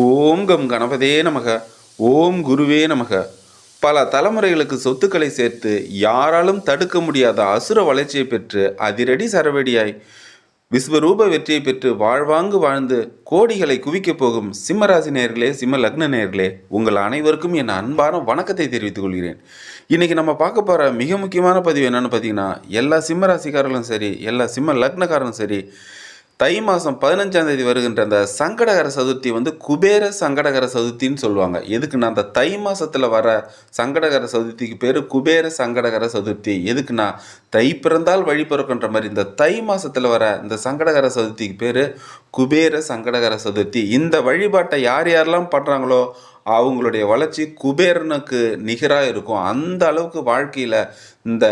ஓம் come கணபதே நமக ஓம் குருவே நமக. பல தலைமுறைகளுக்கு சொத்துக்களை சேர்த்து யாராலும் தடுக்க முடியாத அசுர வளர்ச்சியை பெற்று அதிரடி சரவெடியாய் விஸ்வரூப வெற்றியை பெற்று வாழ்வாங்கு வாழ்ந்து கோடிகளை குவிக்கப் போகும் சிம்மராசி நேர்களே சிம்ம லக்ன நேர்களே உங்கள் அனைவருக்கும் என் அன்பான வணக்கத்தை தெரிவித்துக் கொள்கிறேன். இன்னைக்கு நம்ம பார்க்க போகிற மிக முக்கியமான பதிவு என்னென்னு பார்த்தீங்கன்னா எல்லா சிம்மராசிக்காரர்களும் சரி எல்லா சிம்ம லக்னக்காரரும் சரி தை மாதம் பதினஞ்சாம் தேதி வருகின்ற அந்த சங்கடகர சதுர்த்தி வந்து குபேர சங்கடகர சதுர்த்தின்னு சொல்லுவாங்க. எதுக்குன்னா அந்த தை மாதத்தில் வர சங்கடகர சதுர்த்திக்கு பேர் குபேர சங்கடகர சதுர்த்தி. எதுக்குன்னா தை பிறந்தால் வழி பிறக்குன்ற மாதிரி இந்த தை மாதத்தில் வர இந்த சங்கடகர சதுர்த்திக்கு பேர் குபேர சங்கடகர சதுர்த்தி. இந்த வழிபாட்டை யார் யாரெல்லாம் பண்ணுறாங்களோ அவங்களுடைய வளர்ச்சி குபேரனுக்கு நிகராக இருக்கும். அந்த அளவுக்கு வாழ்க்கையில் இந்த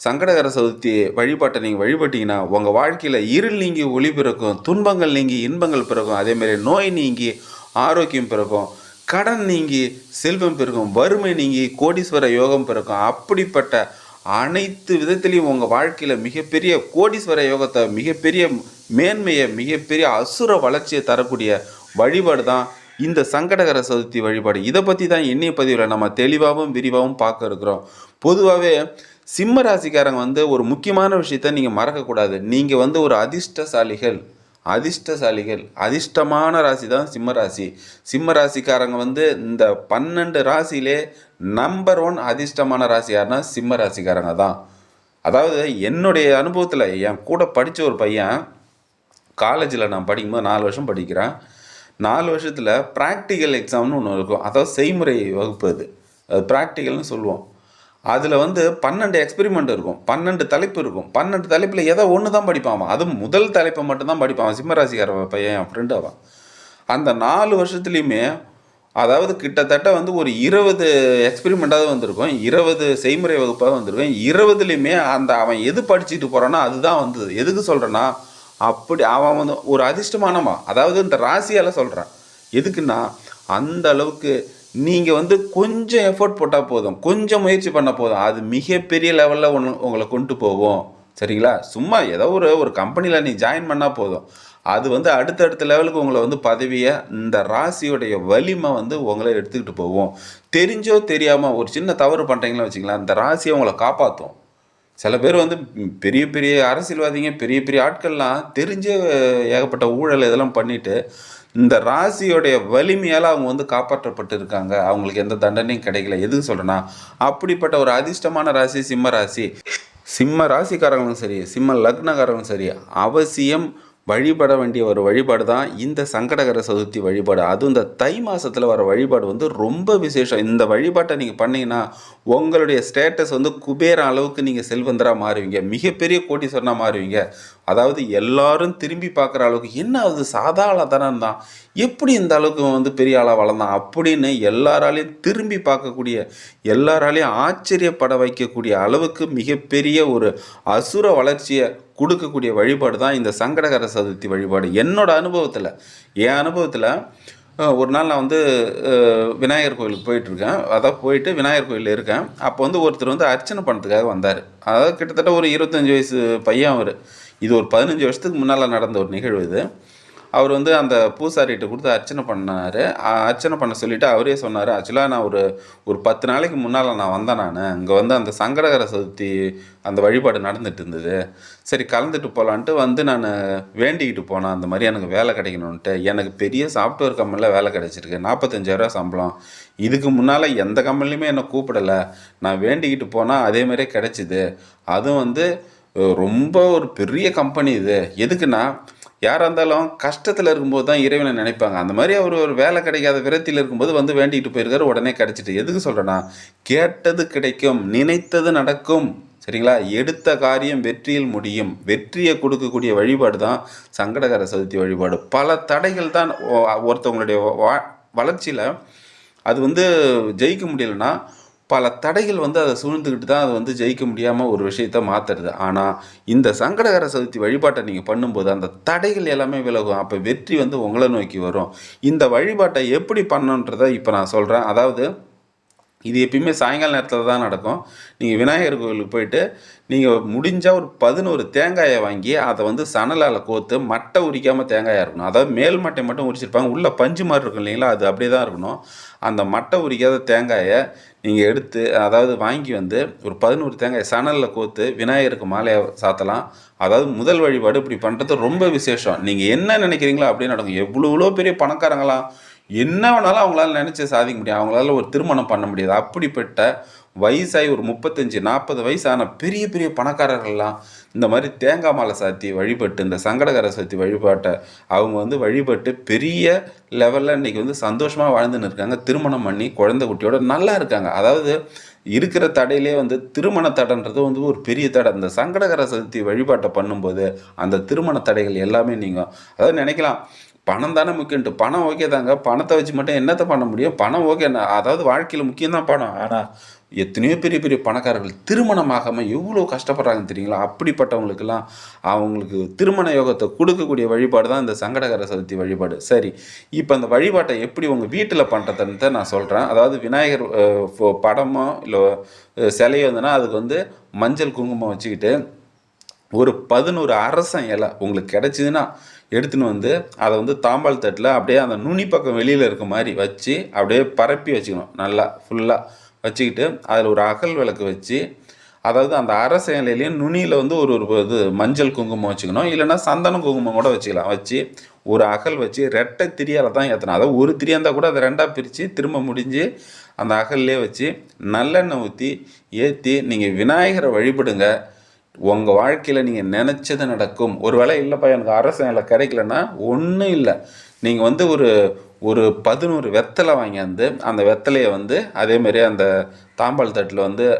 சங்கடகர சதுர்த்தி வழிபாட்டை நீங்கள் வழிபட்டீங்கன்னா உங்கள் வாழ்க்கையில் இருள் நீங்கி ஒளி பிறக்கும் துன்பங்கள் நீங்கி இன்பங்கள் பிறக்கும் அதேமாதிரி நோய் நீங்கி ஆரோக்கியம் பிறக்கும் கடன் நீங்கி செல்வம் பிறக்கும் வறுமை நீங்கி கோடீஸ்வர யோகம் பிறக்கும் அப்படிப்பட்ட அனைத்து விதத்திலையும் உங்கள் வாழ்க்கையில் மிகப்பெரிய கோடீஸ்வர யோகத்தை மிகப்பெரிய மேன்மையை மிகப்பெரிய அசுர வளர்ச்சியை தரக்கூடிய வழிபாடு தான் இந்த சங்கடகர சதுர்த்தி வழிபாடு. இதை பற்றி தான் இன்னைய பதிவில் நம்ம தெளிவாகவும் விரிவாகவும் பார்க்க இருக்கிறோம். பொதுவாகவே சிம்ம ராசிக்காரங்க வந்து ஒரு முக்கியமான விஷயத்த நீங்கள் மறக்கக்கூடாது. நீங்கள் வந்து ஒரு அதிர்ஷ்டசாலிகள். அதிர்ஷ்டசாலிகள். அதிர்ஷ்டமான ராசி தான் சிம்ம ராசி. சிம்ம ராசிக்காரங்க வந்து இந்த பன்னெண்டு ராசியிலே நம்பர் ஒன் அதிர்ஷ்டமான ராசி யாருன்னா சிம்ம ராசிக்காரங்க தான். அதாவது என்னுடைய அனுபவத்தில் என் கூட படித்த ஒரு பையன் காலேஜில் நான் படிக்கும்போது நாலு வருஷம் படிக்கிறேன். நாலு வருஷத்தில் ப்ராக்டிக்கல் எக்ஸாம்னு ஒன்று இருக்கும். அதாவது செய்முறை வகுப்பு அது. அது ப்ராக்டிக்கல்னு சொல்லுவோம். அதில் வந்து பன்னெண்டு எக்ஸ்பெரிமெண்ட் இருக்கும். பன்னெண்டு தலைப்பு இருக்கும். பன்னெண்டு தலைப்பில் ஏதோ ஒன்று தான் படிப்பான் அது அதுவும் முதல் தலைப்பை மட்டும்தான் படிப்பான் சிம்மராசிக்கார பையன் என் ஃப்ரெண்டு அவன். அந்த நாலு வருஷத்துலேயுமே அதாவது கிட்டத்தட்ட வந்து ஒரு இருபது எக்ஸ்பெரிமெண்ட்டாக வந்திருக்கும். இருபது செய்முறை வகுப்பாக வந்திருக்கும். இருபதுலேயுமே அந்த அவன் எது படிச்சுட்டு போகிறானோ அதுதான் வந்தது. எதுக்கு சொல்கிறேன்னா அப்படி அவன் வந்து ஒரு அதிர்ஷ்டமானமா அதாவது இந்த ராசியால் சொல்கிறான் எதுக்குன்னா அந்த அளவுக்கு நீங்கள் வந்து கொஞ்சம் எஃபோர்ட் போட்டால் போதும். கொஞ்சம் முயற்சி பண்ண போதும். அது மிகப்பெரிய லெவலில் ஒன்று உங்களை கொண்டு போகும். சரிங்களா? சும்மா ஏதோ ஒரு ஒரு கம்பெனியில் நீ ஜாயின் பண்ணால் போதும். அது வந்து அடுத்தடுத்த லெவலுக்கு உங்களை வந்து பதவியை இந்த ராசியுடைய வலிமை வந்து உங்களை எடுத்துக்கிட்டு போகும். தெரிஞ்சோ தெரியாமல் ஒரு சின்ன தவறு பண்ணுறீங்களா வச்சுங்களேன் அந்த ராசியை உங்களை காப்பாற்றும் சில பேர் வந்து பெரிய பெரிய அரசியல்வாதிங்க பெரிய பெரிய ஆட்கள்லாம் தெரிஞ்ச ஏகப்பட்ட ஊழல் இதெல்லாம் பண்ணிவிட்டு இந்த ராசியோடைய வலிமையால் அவங்க வந்து காப்பாற்றப்பட்டு இருக்காங்க அவங்களுக்கு எந்த தண்டனையும் கிடைக்கல. எதுக்கு சொல்கிறேன்னா அப்படிப்பட்ட ஒரு அதிர்ஷ்டமான ராசி சிம்ம ராசி. சிம்ம ராசிக்காரங்களும் சரி சிம்ம லக்னக்காரங்களும் சரி அவசியம் வழிபட வேண்டிய ஒரு வழிபாடு தான் இந்த சங்கடகர சதுர்த்தி வழிபாடு. அதுவும் இந்த தை மாதத்தில் வர வழிபாடு வந்து ரொம்ப விசேஷம். இந்த வழிபாட்டை நீங்கள் பண்ணீங்கன்னா உங்களுடைய ஸ்டேட்டஸ் வந்து குபேர அளவுக்கு நீங்கள் செல்வந்தராக மாறுவீங்க. மிகப்பெரிய கோட்டீஸ்வரனாக மாறுவீங்க. அதாவது எல்லாரும் திரும்பி பார்க்குற அளவுக்கு என்ன அது? சாதாரண தானே தான் எப்படி இந்த அளவுக்கு வந்து பெரிய ஆளாக வளர்ந்தான்? அப்படின்னு எல்லாராலையும் திரும்பி பார்க்கக்கூடிய எல்லாராலையும் ஆச்சரியப்பட வைக்கக்கூடிய அளவுக்கு மிகப்பெரிய ஒரு அசுர வளர்ச்சியை கொடுக்கக்கூடிய வழிபாடு தான் இந்த சங்கடகர சதுர்த்தி வழிபாடு. என்னோட அனுபவத்தில் என் அனுபவத்தில் ஒரு நாள் நான் வந்து விநாயகர் கோயிலுக்கு போயிட்டுருக்கேன். அதான் போயிட்டு விநாயகர் கோயிலில் இருக்கேன். அப்போ வந்து ஒருத்தர் வந்து அர்ச்சனை பண்ணுறதுக்காக வந்தார். அதாவது கிட்டத்தட்ட ஒரு இருபத்தஞ்சி வயசு பையன் அவர். இது ஒரு பதினஞ்சு வருஷத்துக்கு முன்னால் நடந்த ஒரு நிகழ்வு இது. அவர் வந்து அந்த பூசாரிகிட்ட கொடுத்து அர்ச்சனை பண்ணார். அர்ச்சனை பண்ண சொல்லிவிட்டு அவரே சொன்னார் ஆக்சுவலாக நான் ஒரு ஒரு பத்து நாளைக்கு முன்னால் நான் வந்தேன் நான். இங்கே வந்து அந்த சங்கடகர சதுர்த்தி அந்த வழிபாடு நடந்துட்டு இருந்தது. சரி கலந்துட்டு போகலான்ட்டு வந்து நான் வேண்டிக்கிட்டு போனேன். அந்த மாதிரி எனக்கு வேலை கிடைக்கணுன்ட்டு. எனக்கு பெரிய சாஃப்ட்வேர் கம்பெனியில் வேலை கிடைச்சிருக்கு. நாற்பத்தஞ்சாயிரரூவா சம்பளம். இதுக்கு முன்னால் எந்த கம்பெனிலையுமே என்னை கூப்பிடலை. நான் வேண்டிக்கிட்டு போனால் அதே மாதிரியே கிடைச்சிது. அதுவும் வந்து ரொம்ப ஒரு பெரிய கம்பெனி இது. எதுக்குன்னா யாராக இருந்தாலும் கஷ்டத்தில் இருக்கும்போது தான் இறைவனை நினைப்பாங்க. அந்த மாதிரி அவர் ஒரு வேலை கிடைக்காத விரத்தியில் இருக்கும்போது வந்து வேண்டிகிட்டு போயிருக்காரு உடனே கிடச்சிட்டு. எதுக்கு சொல்கிறேன்னா கேட்டது கிடைக்கும் நினைத்தது நடக்கும். சரிங்களா? எடுத்த காரியம் வெற்றியில் முடியும். வெற்றியை கொடுக்கக்கூடிய வழிபாடு தான் சங்கடகர சதுர்த்தி வழிபாடு. பல தடைகள் தான் ஒருத்தவங்களுடைய வா- வளர்ச்சியில் அது வந்து ஜெயிக்க முடியலன்னா பல தடைகள் வந்து அதை சூழ்ந்துக்கிட்டு தான் அது வந்து ஜெயிக்க முடியாமல் ஒரு விஷயத்த மாற்றுறது ஆனால் இந்த சங்கடகர சதுர்த்தி வழிபாட்டை நீங்கள் பண்ணும்போது அந்த தடைகள் எல்லாமே விலகும். அப்போ வெற்றி வந்து உங்களை நோக்கி வரும். இந்த வழிபாட்டை எப்படி பண்ணணுன்றதை இப்போ நான் சொல்கிறேன் அதாவது இது எப்பயுமே சாயங்கால நேரத்தில் தான் நடக்கும். நீங்கள் விநாயகர் கோவிலுக்கு போயிட்டு நீங்கள் முடிஞ்சால் ஒரு பதினோரு தேங்காயை வாங்கி அதை வந்து சணலால் கோர்த்து மட்டை உரிக்காமல் தேங்காயாக இருக்கணும். அதாவது மேல் மட்டை மட்டும் உரிச்சிருப்பாங்க. உள்ளே பஞ்சு மாதிரி இருக்கும் இல்லைங்களா? அது அப்படியே தான் இருக்கணும். அந்த மட்டை உரிக்காத தேங்காயை நீங்கள் எடுத்து அதாவது வாங்கி வந்து ஒரு பதினோரு தேங்காய் சணலில் கோர்த்து விநாயகருக்கு மாலையை சாத்தலாம். அதாவது முதல் வழிபாடு இப்படி பண்ணுறது ரொம்ப விசேஷம். நீங்கள் என்ன நினைக்கிறீங்களோ அப்படியே நடக்கும் எவ்வளோ பெரிய பணக்காரங்களாம் என்ன வேணாலும் அவங்களால நினச்சி சாதிக்க முடியும். அவங்களால ஒரு திருமணம் பண்ண முடியாது. அப்படிப்பட்ட வயசாகி ஒரு முப்பத்தஞ்சு நாற்பது வயசான பெரிய பெரிய பணக்காரர்கள்லாம் இந்த மாதிரி தேங்காய் மாலை சாத்தி வழிபட்டு இந்த சங்கடகர சக்தி வழிபாட்டை அவங்க வந்து வழிபட்டு பெரிய லெவலில் இன்றைக்கி வந்து சந்தோஷமாக வாழ்ந்துன்னு இருக்காங்க. திருமணம் பண்ணி குழந்தை குட்டியோட நல்லா இருக்காங்க. அதாவது இருக்கிற தடையிலே வந்து திருமண தடைன்றது வந்து ஒரு பெரிய தடை. இந்த சங்கடகர சதுர்த்தி வழிபாட்டை பண்ணும்போது அந்த திருமண தடைகள் எல்லாமே நீங்கள் அதாவது நினைக்கலாம் பணம் தானே முக்கியன்ட்டு பணம் ஓகே தாங்க. பணத்தை வச்சு மட்டும் என்னத்தை பண்ண முடியும்? பணம் ஓகே அதாவது வாழ்க்கையில் முக்கியம்தான் பணம். ஆனால் எத்தனையோ பெரிய பெரிய பணக்காரர்கள் திருமணமாகாமல் எவ்வளோ கஷ்டப்படுறாங்கன்னு தெரியுங்களா? அப்படிப்பட்டவங்களுக்கெல்லாம் அவங்களுக்கு திருமண யோகத்தை கொடுக்கக்கூடிய வழிபாடு தான் இந்த சங்கடகர சதுர்த்தி வழிபாடு. சரி இப்போ அந்த வழிபாட்டை எப்படி உங்கள் வீட்டில் பண்ணுறதுன்னு நான் சொல்கிறேன் அதாவது விநாயகர் ஃபோ- படமோ இல்லை சிலையோ இருந்ததுன்னா அதுக்கு வந்து மஞ்சள் குங்குமம் வச்சுக்கிட்டு ஒரு பதினோரு அரசன் இலை உங்களுக்கு கிடச்சிதுன்னா எடுத்துன்னு வந்து அதை வந்து தாம்பால் தட்டில் அப்படியே அந்த நுனி பக்கம் வெளியில் இருக்க மாதிரி வச்சு அப்படியே பரப்பி வச்சுக்கணும். நல்லா ஃபுல்லாக வச்சுக்கிட்டு அதில் ஒரு அகல் விளக்கு வச்சு அதாவது அந்த அரச இலையிலையும் நுனியில் வந்து ஒரு ஒரு இது மஞ்சள் குங்குமம் வச்சுக்கணும். இல்லைன்னா சந்தன குங்குமம் கூட வச்சுக்கலாம். வச்சு ஒரு அகல் வச்சு ரெட்டை திரியால் தான் ஏற்றணும் அதாவது ஒரு திரியாக இருந்தால் கூட அதை ரெண்டாக பிரித்து திரும்ப முடிஞ்சு அந்த அகல்லே வச்சு நல்லெண்ணெய் ஊற்றி ஏற்றி நீங்கள் விநாயகரை வழிபடுங்க. உங்கள் வாழ்க்கையில் நீங்கள் நினச்சது நடக்கும். ஒரு வேளை இல்லைப்பா எனக்கு அரசு கிடைக்கலன்னா ஒன்றும் இல்லை. நீங்கள் வந்து ஒரு ஒரு பதினோரு வெத்தலை வாங்கியாந்து அந்த வெத்தலையை வந்து அதேமாரி அந்த தாம்பாள் தட்டில் வந்து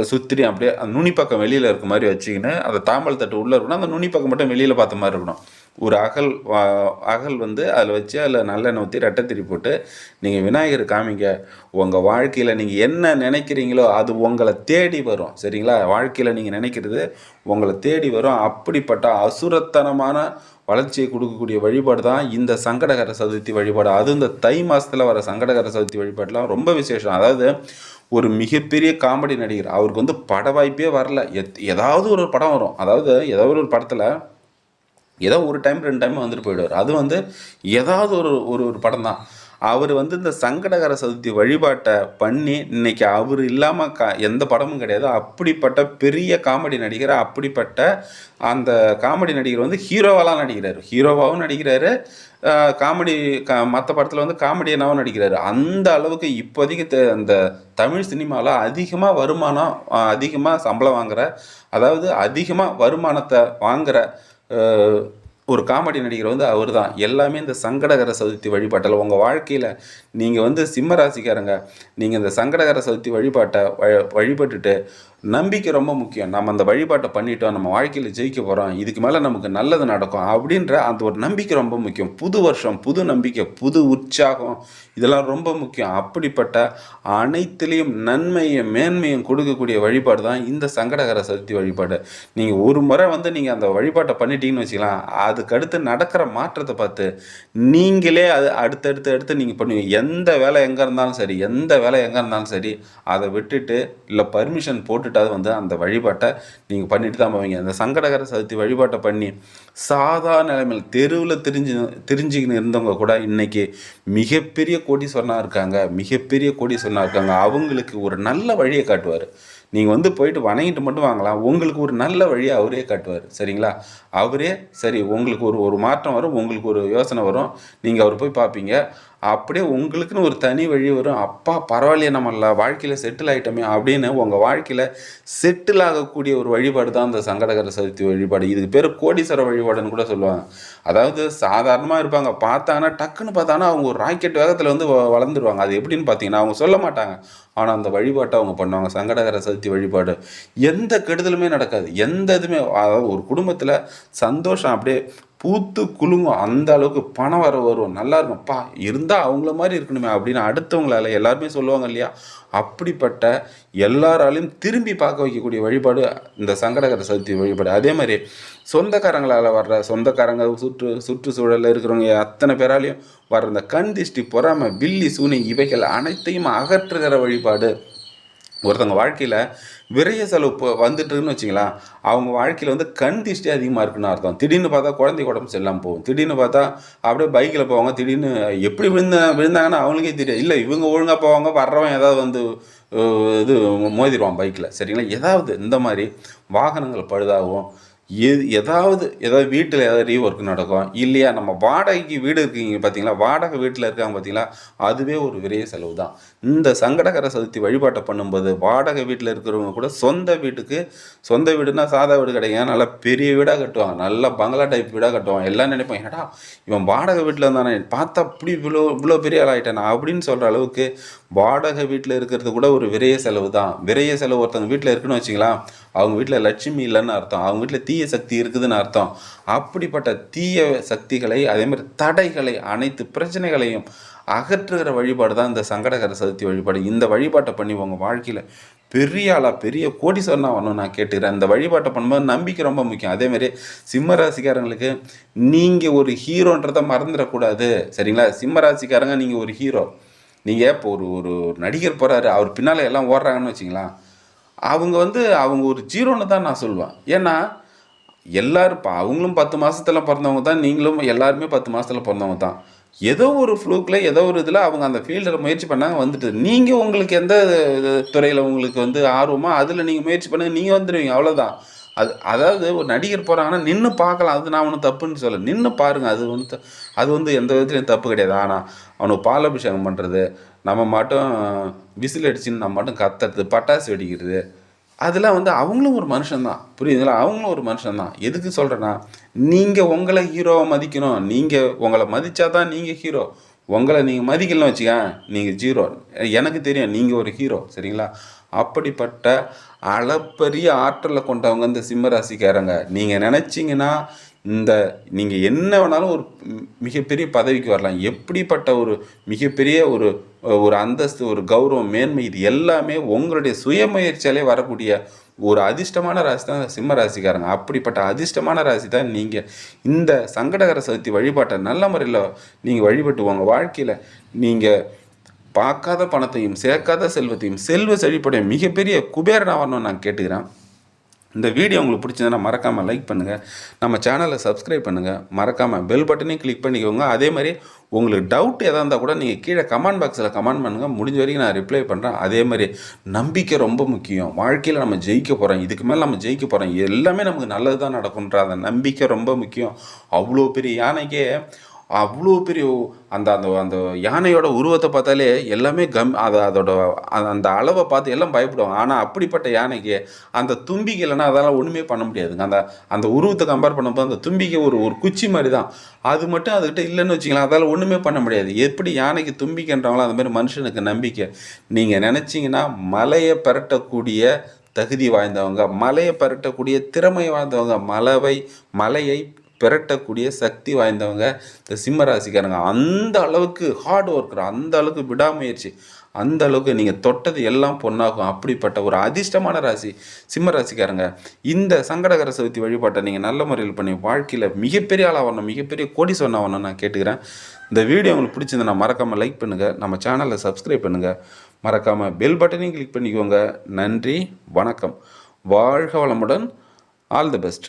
சுற்றி அப்படியே அந்த நுனி பக்கம் வெளியில் இருக்க மாதிரி வச்சுக்கின்னு அந்த தாம்பாள் தட்டு உள்ளே இருக்கணும். அந்த நுனி பக்கம் மட்டும் வெளியில் பார்த்த மாதிரி இருக்கணும். ஒரு அகல் வா- அகல் வந்து அதில் வச்சு அதில் நல்லெண்ணெய் ஊற்றி ரெட்டத்திரி போட்டு நீங்கள் விநாயகர் காமிங்க. உங்கள் வாழ்க்கையில் நீங்கள் என்ன நினைக்கிறீங்களோ அது உங்களை தேடி வரும். சரிங்களா? வாழ்க்கையில் நீங்கள் நினைக்கிறது உங்களை தேடி வரும். அப்படிப்பட்ட அசுரத்தனமான வளர்ச்சியை கொடுக்கக்கூடிய வழிபாடு தான் இந்த சங்கடகர சதுர்த்தி வழிபாடு. அது இந்த தை மாதத்தில் வர சங்கடகர சதுர்த்தி வழிபாடுலாம் ரொம்ப விசேஷம். அதாவது ஒரு மிகப்பெரிய காமெடி நடிகர் அவருக்கு வந்து பட வாய்ப்பே வரல. எத் ஏதாவது ஒரு படம் வரும். அதாவது ஏதாவது ஒரு படத்தில் ஏதோ ஒரு டைம் ரெண்டு டைம் வந்துட்டு போயிடுவார். அது வந்து ஏதாவது ஒரு ஒரு ஒரு படம் தான் அவர் வந்து இந்த சங்கடகர சதுர்த்தி வழிபாட்டை பண்ணி இன்னைக்கு அவர் இல்லாமல் க எந்த படமும் கிடையாது. அப்படிப்பட்ட பெரிய காமெடி நடிகர் அப்படிப்பட்ட அந்த காமெடி நடிகர் வந்து ஹீரோவாலாம் நடிக்கிறார். ஹீரோவாகவும் நடிக்கிறாரு. காமெடி க மற்ற படத்தில் வந்து காமெடியனாகவும் நடிக்கிறாரு. அந்த அளவுக்கு இப்போதைக்கு த அந்த தமிழ் சினிமாவில் அதிகமாக வருமானம் அதிகமாக சம்பளம் வாங்குற அதாவது அதிகமாக வருமானத்தை வாங்குகிற ஒரு காமெடி நடிகர் வந்து அவர் தான் எல்லாமே இந்த சங்கடகர சதுர்த்தி வழிபாட்டில் உங்கள் வாழ்க்கையில் நீங்கள் வந்து சிம்ம ராசிக்காரங்க. நீங்கள் இந்த சங்கடகர சதுர்த்தி வழிபாட்டை வழிபட்டுட்டு நம்பிக்கை ரொம்ப முக்கியம். நம்ம அந்த வழிபாட்டை பண்ணிட்டோம் நம்ம வாழ்க்கையில் ஜெயிக்க போகிறோம் இதுக்கு மேலே நமக்கு நல்லது நடக்கும் அப்படின்ற அந்த ஒரு நம்பிக்கை ரொம்ப முக்கியம். புது வருஷம் புது நம்பிக்கை புது உற்சாகம் இதெல்லாம் ரொம்ப முக்கியம். அப்படிப்பட்ட அனைத்துலேயும் நன்மையும் மேன்மையும் கொடுக்கக்கூடிய வழிபாடு தான் இந்த சங்கடகர சதுர்த்தி வழிபாடு. நீங்கள் ஒரு முறை வந்து நீங்கள் அந்த வழிபாட்டை பண்ணிட்டீங்கன்னு வச்சுக்கலாம். அதுக்கடுத்து நடக்கிற மாற்றத்தை பார்த்து நீங்களே அது அடுத்தடுத்து அடுத்து நீங்கள் பண்ணுவீங்க. எந்த வேலை எங்கே இருந்தாலும் சரி எந்த வேலை எங்கே இருந்தாலும் சரி அதை விட்டுட்டு இல்லை பர்மிஷன் போட்டுட்டாவது வந்து அந்த வழிபாட்டை நீங்கள் பண்ணிட்டு தான் போவீங்க அந்த சங்கடகர சதுர்த்தி வழிபாட்டை பண்ணி சாதாரண நிலைமையில் தெருவில் திரிஞ்சு திரிஞ்சுக்கின்னு இருந்தவங்க கூட இன்றைக்கி மிகப்பெரிய கோடீஸ்வரனாக இருக்காங்க. மிகப்பெரிய கோடீஸ்வரனாக இருக்காங்க. அவங்களுக்கு ஒரு நல்ல வழியை காட்டுவார். நீங்கள் வந்து போயிட்டு வணங்கிட்டு மட்டும் வாங்கலாம். உங்களுக்கு ஒரு நல்ல வழியை அவரே காட்டுவார். சரிங்களா? அவரே சரி உங்களுக்கு ஒரு ஒரு மாற்றம் வரும். உங்களுக்கு ஒரு யோசனை வரும். நீங்கள் அவர் போய் பார்ப்பீங்க. அப்படியே உங்களுக்குன்னு ஒரு தனி வழி வரும். அப்பா பரவாயில்லையே நம்மள வாழ்க்கையில் செட்டில் ஆகிட்டோமே அப்படின்னு உங்கள் வாழ்க்கையில் செட்டில் ஆகக்கூடிய ஒரு வழிபாடு தான் இந்த சங்கடகர சதுர்த்தி வழிபாடு. இதுக்கு பேர் கோடீஸ்வர வழிபாடுன்னு கூட சொல்லுவாங்க. அதாவது சாதாரணமாக இருப்பாங்க. பார்த்தாங்கன்னா டக்குன்னு பார்த்தாங்கன்னா அவங்க ஒரு ராக்கெட் வேகத்தில் வந்து வளர்ந்துருவாங்க. அது எப்படின்னு பார்த்தீங்கன்னா அவங்க சொல்ல மாட்டாங்க. ஆனால் அந்த வழிபாட்டை அவங்க பண்ணுவாங்க. சங்கடகர சதுர்த்தி வழிபாடு. எந்த கெடுதலுமே நடக்காது. எந்த இதுவுமே அதாவது ஒரு குடும்பத்தில் சந்தோஷம் அப்படியே பூத்து குலுங்கும் அந்த அளவுக்கு பணம் வர வரும் நல்லா இருக்கும்ப்பா இருந்தால் அவங்கள மாதிரி இருக்கணுமே அப்படின்னு அடுத்தவங்களால எல்லாருமே சொல்லுவாங்க இல்லையா? அப்படிப்பட்ட எல்லாராலையும் திரும்பி பார்க்க வைக்கக்கூடிய வழிபாடு இந்த சங்கடகர சதுர்த்தி வழிபாடு. அதே மாதிரி சொந்தக்காரங்களால் வர்ற சொந்தக்காரங்க சுற்று சுற்றுச்சூழலில் இருக்கிறவங்க அத்தனை பேராலையும் வர்ற இந்த கண் திஷ்டி பொறாமை பில்லி சூனி இவைகள் அனைத்தையும் அகற்றுகிற வழிபாடு. ஒருத்தவங்க வாழ்க்கையில் விரைய செலவு இப்போ வந்துட்டுன்னு வச்சிங்களேன் அவங்க வாழ்க்கையில் வந்து கண் திஷ்டி அதிகமாக இருக்குன்னு அர்த்தம். திடீர்னு பார்த்தா குழந்தை உடம்பு செல்லாமல் போகும். திடீர்னு பார்த்தா அப்படியே பைக்கில் போவாங்க. திடீர்னு எப்படி விழுந்த விழுந்தாங்கன்னா அவங்களுக்கே தெரியாது. இல்லை இவங்க ஒழுங்காக போவாங்க வர்றவன் ஏதாவது வந்து இது மோதிடுவான் பைக்கில். சரிங்களா? ஏதாவது இந்த மாதிரி வாகனங்கள் பழுதாகும். எது ஏதாவது ஏதாவது வீட்டில் ஏதாவது ரீஒர்க் நடக்கும் இல்லையா நம்ம வாடகைக்கு வீடு இருக்கீங்க பார்த்தீங்களா வாடகை வீட்டில் இருக்காங்க பார்த்தீங்களா அதுவே ஒரு விரைய செலவு தான் இந்த சங்கடகர சதுர்த்தி வழிபாட்டை பண்ணும்போது வாடகை வீட்டில் இருக்கிறவங்க கூட சொந்த வீட்டுக்கு சொந்த வீடுனா சாதா வீடு கிடையாது. நல்லா பெரிய வீடாக கட்டுவாங்க நல்லா பங்களா டைப் வீடாக கட்டுவாங்க. எல்லாம் நினைப்போம் ஏடா இவன் வாடகை வீட்டில் இருந்தானே பார்த்தா அப்படி இவ்வளோ இவ்வளோ பெரிய ஆளாயிட்டானா அப்படின்னு சொல்கிற அளவுக்கு வாடகை வீட்டில் இருக்கிறது கூட ஒரு விரைய செலவு தான் விரைய செலவு ஒருத்தவங்க வீட்டில் இருக்குன்னு வச்சிங்களா அவங்க வீட்டில் லட்சுமி இல்லைன்னு அர்த்தம். அவங்க வீட்டில் தீய சக்தி இருக்குதுன்னு அர்த்தம். அப்படிப்பட்ட தீய சக்திகளை அதே மாதிரி தடைகளை அனைத்து பிரச்சனைகளையும் அகற்றுகிற வழிபாடு தான் இந்த சங்கடகர சதுர்த்தி வழிபாடு. இந்த வழிபாட்டை பண்ணி உங்கள் வாழ்க்கையில் பெரிய ஆளாக பெரிய கோடீஸ்வரனா வரணும் நான் கேட்டுக்கிறேன். இந்த வழிபாட்டை பண்ணும்போது நம்பிக்கை ரொம்ப முக்கியம். அதேமாரி சிம்ம ராசிக்காரங்களுக்கு நீங்கள் ஒரு ஹீரோன்றதை மறந்துடக்கூடாது. சரிங்களா? சிம்ம ராசிக்காரங்க நீங்கள் ஒரு ஹீரோ. நீங்கள் இப்போ ஒரு ஒரு நடிகர் போகிறாரு அவர் பின்னால் எல்லாம் ஓடுறாங்கன்னு வச்சிங்களேன். அவங்க வந்து அவங்க ஒரு ஜீரோன்னு தான் நான் சொல்லுவேன். ஏன்னா எல்லோரும் இப்போ அவங்களும் பத்து மாதத்தில் பிறந்தவங்க தான் நீங்களும் எல்லாருமே பத்து மாதத்தில் பிறந்தவங்க தான். ஏதோ ஒரு ஃப்ளூக்கில் ஏதோ ஒரு இதில் அவங்க அந்த ஃபீல்டில் முயற்சி பண்ணாங்க வந்துட்டு நீங்கள் உங்களுக்கு எந்த துறையில் உங்களுக்கு வந்து ஆர்வமோ அதில் நீங்கள் முயற்சி பண்ணுங்கள் நீங்கள் வந்துடுவீங்க அவ்வளோதான் அது அதாவது ஒரு நடிகர் போகிறாங்கன்னா நின்று பார்க்கலாம் அது நான் ஒன்றும் தப்புன்னு சொல்ல நின்று பாருங்கள் அது வந்து த- அது வந்து எந்த விதத்துலையும் தப்பு கிடையாது. ஆனால் அவனுக்கு பாலாபிஷேகம் பண்ணுறது நம்ம மட்டும் விசில் அடிச்சுன்னு நம்ம மட்டும் கத்துறது பட்டாசு வெடிக்கிறது அதெல்லாம் வந்து அவங்களும் ஒரு மனுஷன்தான். புரியுதுங்களா? அவங்களும் ஒரு மனுஷன்தான். எதுக்கு சொல்கிறேன்னா நீங்கள் உங்களை ஹீரோவை மதிக்கணும். நீங்கள் உங்களை மதித்தா தான் நீங்கள் ஹீரோ. உங்களை நீங்கள் மதிக்கலன்னு வச்சுக்கேன் நீங்கள் ஜீரோ. எனக்கு தெரியும் நீங்கள் ஒரு ஹீரோ. சரிங்களா? அப்படிப்பட்ட அளப்பரிய ஆற்றலை கொண்டவங்க இந்த சிம்ம ராசிக்காரங்க நீங்கள் நினச்சிங்கன்னா இந்த நீங்கள் என்ன வேணாலும் ஒரு மிகப்பெரிய பதவிக்கு வரலாம். எப்படிப்பட்ட ஒரு மிகப்பெரிய ஒரு ஒரு அந்தஸ்து ஒரு கௌரவம் மேன்மை இது எல்லாமே உங்களுடைய சுயமுயற்சியாலே வரக்கூடிய ஒரு அதிர்ஷ்டமான ராசி தான் சிம்ம ராசிக்காரங்க அப்படிப்பட்ட அதிர்ஷ்டமான ராசி தான் நீங்கள் இந்த சங்கடகர சதுர்த்தி வழிபாட்டை நல்ல முறையில் நீங்கள் வழிபட்டு உங்கள் வாழ்க்கையில் நீங்கள் பார்க்காத பணத்தையும் சேர்க்காத செல்வத்தையும் செல்வ செழிப்படைய மிகப்பெரிய குபேரன் ஆகணும்னு நான் கேட்டுக்கிறேன். இந்த வீடியோ உங்களுக்கு பிடிச்சதுன்னா மறக்காமல் லைக் பண்ணுங்கள் நம்ம சேனலை சப்ஸ்கிரைப் பண்ணுங்கள் மறக்காமல் பெல் பட்டனையும் கிளிக் பண்ணிக்கோங்க. அதே மாதிரி உங்களுக்கு டவுட் எதாக இருந்தால் கூட நீங்கள் கீழே கமெண்ட் பாக்ஸில் கமெண்ட் பண்ணுங்கள் முடிஞ்ச வரைக்கும் நான் ரிப்ளை பண்ணுறேன் அதே மாதிரி நம்பிக்கை ரொம்ப முக்கியம். வாழ்க்கையில் நம்ம ஜெயிக்க போகிறோம் இதுக்கு மேலே நம்ம ஜெயிக்க போகிறோம் எல்லாமே நமக்கு நல்லது தான் நடக்குன்ற அந்த நம்பிக்கை ரொம்ப முக்கியம். அவ்வளோ பெரிய யானைக்கே அவ்வளோ பெரிய அந்த அந்த அந்த யானையோட உருவத்தை பார்த்தாலே எல்லாமே கம் அது அதோட அந்த- அந்த அளவை பார்த்து எல்லாம் பயப்படுவாங்க. ஆனால் அப்படிப்பட்ட யானைக்கு அந்த தும்பிக்கை இல்லைன்னா அதெல்லாம் ஒன்றுமே பண்ண முடியாதுங்க. அந்த அந்த உருவத்தை கம்பேர் பண்ணும்போது அந்த தும்பிக்கை ஒரு ஒரு குச்சி மாதிரி தான். அது மட்டும் அதுக்கிட்ட இல்லைன்னு வச்சிங்களேன் அதால் ஒன்றுமே பண்ண முடியாது. எப்படி யானைக்கு தும்பிக்கைன்றாங்களோ அந்த மாதிரி மனுஷனுக்கு நம்பிக்கை. நீங்கள் நினச்சிங்கன்னா மலையை பரட்டக்கூடிய தகுதி வாய்ந்தவங்க மலையை பரட்டக்கூடிய திறமை வாய்ந்தவங்க மலவை மலையை பெரட்டக்கூடிய சக்தி வாய்ந்தவங்க இந்த சிம்ம ராசிக்காரங்க. அந்த அளவுக்கு ஹார்ட் ஒர்க்கர் அந்த அளவுக்கு விடாமுயற்சி அந்த அளவுக்கு நீங்கள் தொட்டது எல்லாம் பொண்ணாகும் அப்படிப்பட்ட ஒரு அதிர்ஷ்டமான ராசி சிம்ம ராசிக்காரங்க. இந்த சங்கடகர சதுர்த்தி வழிபாட்டை நீங்கள் நல்ல முறையில் பண்ணி வாழ்க்கையில் மிகப்பெரிய ஆளாக வரணும் மிகப்பெரிய கோடீஸ்வரன் ஆகணும்னு நான் கேட்டுக்கிறேன். இந்த வீடியோ உங்களுக்கு பிடிச்சிருந்தா மறக்காமல் லைக் பண்ணுங்கள் நம்ம சேனலை சப்ஸ்கிரைப் பண்ணுங்கள் மறக்காமல் பெல் பட்டனையும் கிளிக் பண்ணிக்கோங்க. நன்றி வணக்கம். வாழ்க வளமுடன். All the best